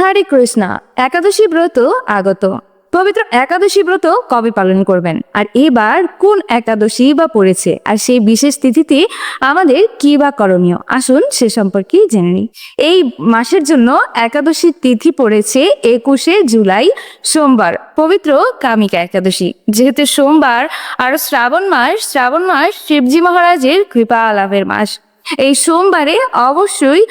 হরে কৃষ্ণা। একাদশী ব্রত আগত। পবিত্র একাদশী ব্রত কবে পালন করবেন? আর এবার কোন একাদশী বা পড়েছে? আর সেই বিশেষ তিথিতে আমাদের কি বা করণীয়? আসুন সে সম্পর্কে জেনে নিই। এই মাসের জন্য একাদশীর তিথি পড়েছে একুশে জুলাই, সোমবার। পবিত্র কামিকা একাদশী। যেহেতু সোমবার, আর শ্রাবণ মাস শ্রাবণ মাস শিবজি মহারাজের কৃপা লাভের মাস। এই সোমবারে অবশ্যই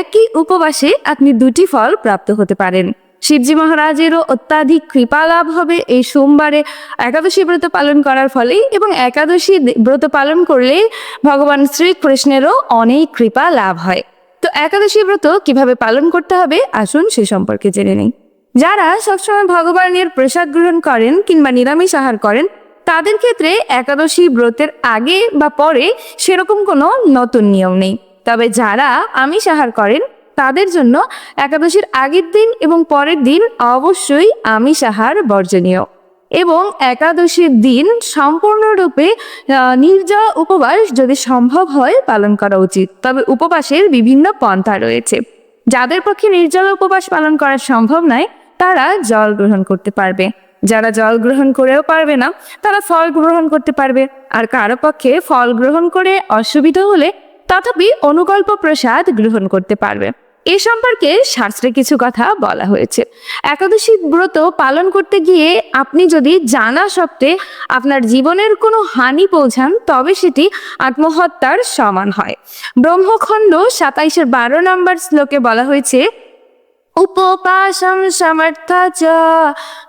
একই উপবাসে আপনি দুটি ফল প্রাপ্ত হতে পারেন। শিবজি মহারাজেরও অত্যাধিক কৃপা লাভ হবে এই সোমবারে একাদশী ব্রত পালন করার ফলে এবং একাদশী ব্রত পালন করলে ভগবান শ্রীকৃষ্ণেরও অনেক কৃপা লাভ হয়। তো একাদশী ব্রত কীভাবে পালন করতে হবে? আসুন সে সম্পর্কে জেনে নেই। যারা সবসময় ভগবানের প্রসাদ গ্রহণ করেন কিংবা নিরামিষ আহার করেন তাদের ক্ষেত্রে একাদশী ব্রতের আগে বা পরে সেরকম কোনো নতুন নিয়ম নেই। তবে যারা আমিষ আহার করেন, তাদের জন্য একাদশীর আগের দিন এবং পরের দিন অবশ্যই আমিষ আহার বর্জনীয়। এবং একাদশীর দিন সম্পূর্ণরূপে নির্জা উপবাস যদি সম্ভব হয় পালন করা উচিত। তবে উপবাসের বিভিন্ন পন্থা রয়েছে। যাদের পক্ষে নির্জলা উপবাস পালন করা সম্ভব নয়, তারা জল গ্রহণ করতে পারবে। যারা জল গ্রহণ করেও পারবে না, তারা ফল গ্রহণ করতে পারবে। আর কারও পক্ষে ফল গ্রহণ করে অসুবিধা হলে তথাপি অনুকল্প প্রসাদ গ্রহণ করতে পারবে। এ সম্পর্কে শাস্ত্রে কিছু কথা বলা হয়েছে। একাদশী ব্রত পালন করতে গিয়ে আপনি যদি জানা সত্ত্বে আপনার জীবনের কোনো হানি পৌঁছান, তবে সেটি আত্মহত্যার সমান হয়। ব্রহ্মখণ্ড সাতাইশের বারো নম্বর শ্লোকে বলা হয়েছে উপপাসম সমর্থ চ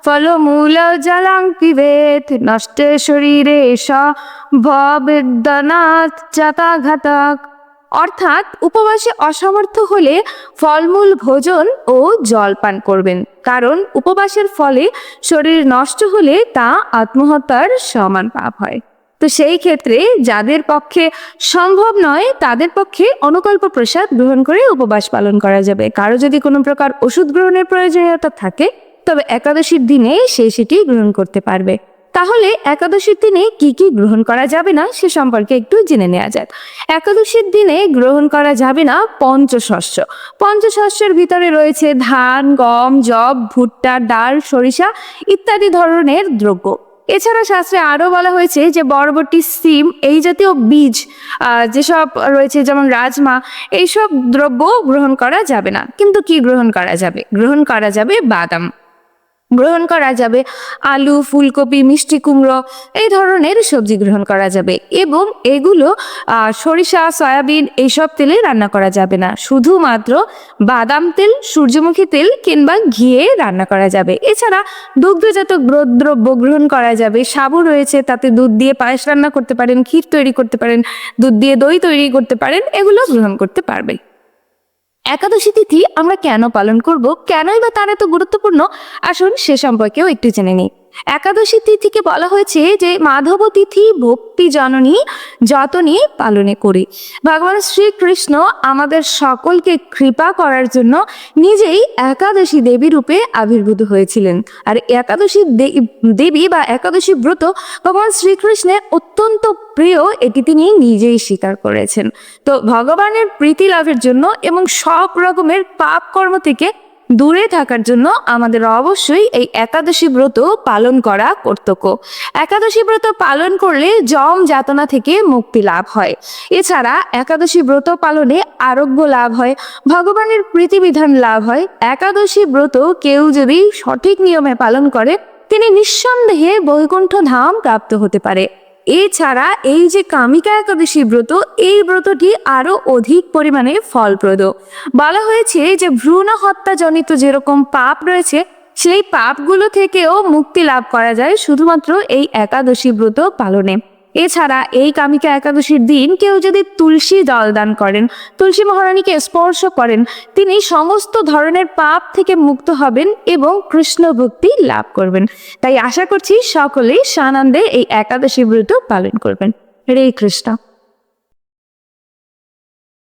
ফলমূল জলাং পিবেত নষ্টে শরীরে স ভবেদনাথ চাতাঘাতক। অর্থাৎ উপবাসে অসমর্থ হলে ফলমূল ভোজন ও জল পান করবেন, কারণ উপবাসের ফলে শরীর নষ্ট হলে তা আত্মহত্যার সমান পাপ হয়। তো সেই ক্ষেত্রে যাদের পক্ষে সম্ভব নয়, তাদের পক্ষে অনুকল্প প্রসাদ গ্রহণ করে উপবাস পালন করা যাবে। কারও যদি কোনো প্রকার ওষুধ গ্রহণের প্রয়োজনীয়তা থাকে, তবে একাদশীর দিনে সে সেটি গ্রহণ করতে পারবে। তাহলে একাদশীর দিনে কি কি গ্রহণ করা যাবে না, সে সম্পর্কে একটু জেনে নেওয়া যাক। একাদশীর দিনে গ্রহণ করা যাবে না পঞ্চশস্য। পঞ্চশস্যের ভিতরে রয়েছে ধান, গম জব ভুট্টা, ডাল, সরিষা ইত্যাদি ধরনের দ্রব্য। এছাড়া শাস্ত্রে আরও বলা হয়েছে যে বরবটি সিম, এই জাতীয় বীজ যেসব রয়েছে যেমন রাজমা, এইসব দ্রব্য গ্রহণ করা যাবে না। কিন্তু কি গ্রহণ করা যাবে? গ্রহণ করা যাবে বাদাম। গ্রহণ করা যাবে। আলু, ফুলকপি, মিষ্টি কুমড়ো এই ধরনের সবজি গ্রহণ করা যাবে এবং এগুলো সরিষা, সয়াবিন এইসব তেলে রান্না করা যাবে না। শুধুমাত্র বাদাম তেল, সূর্যমুখী তেল কিংবা ঘিয়ে রান্না করা যাবে। এছাড়া দুগ্ধজাত দ্রব্য গ্রহণ করা যাবে। সাবু রয়েছে, তাতে দুধ দিয়ে পায়েস রান্না করতে পারেন, ক্ষীর তৈরি করতে পারেন, দুধ দিয়ে দই তৈরি করতে পারেন, এগুলো গ্রহণ করতে পারবে একাদশী তিথি আমরা কেন পালন করব? কেনই বা তার এত গুরুত্বপূর্ণ? আসুন সে সম্পর্কেও একটু জেনে নিই। একাদশী তিথিকে বলা হয়েছে যে মাধব তিথি ভক্তি জননী যতনী পালনে করি। ভগবান শ্রীকৃষ্ণ আমাদের সকলকে কৃপা করার জন্য নিজেই একাদশী দেবী রূপে আবির্ভূত হয়েছিলেন। আর একাদশী দেবী বা একাদশী ব্রত ভগবান শ্রীকৃষ্ণের অত্যন্ত প্রিয়, এটি তিনি নিজেই স্বীকার করেছেন। তো ভগবানের প্রীতি লাভের জন্য এবং সব রকমের পাপ কর্ম থেকে দূরে থাকার জন্য আমাদের অবশ্যই এই একাদশী ব্রত পালন করা কর্তব্য। একাদশী ব্রত পালন করলে জম যাতনা থেকে মুক্তি লাভ হয়। এছাড়া একাদশী ব্রত পালনে আরোগ্য লাভ হয়, ভগবানের প্রীতিবিধান লাভ হয়। একাদশী ব্রত কেউ যদি সঠিক নিয়মে পালন করে, তিনি নিঃসন্দেহে বৈকুণ্ঠ ধাম প্রাপ্ত হতে পারে। এছাড়া এই যে কামিকা একাদশী ব্রত, এই ব্রতটি আরও অধিক পরিমাণে ফলপ্রদ। বলা হয়েছে যে ভ্রূণ হত্যাজনিত যেরকম পাপ রয়েছে, সেই পাপগুলো থেকেও মুক্তি লাভ করা যায় শুধুমাত্র এই একাদশী ব্রত পালনে। এছাড়া এই কামিকা একাদশীর দিন কেউ যদি তুলসী জল দান করেন, তুলসী মহারানীকে স্পর্শ করেন, তিনি সমস্ত ধরনের পাপ থেকে মুক্ত হবেন এবং কৃষ্ণ ভক্তি লাভ করবেন। তাই আশা করছি সকলেই সানন্দে এই একাদশী ব্রত পালন করবেন। হরে কৃষ্ণ।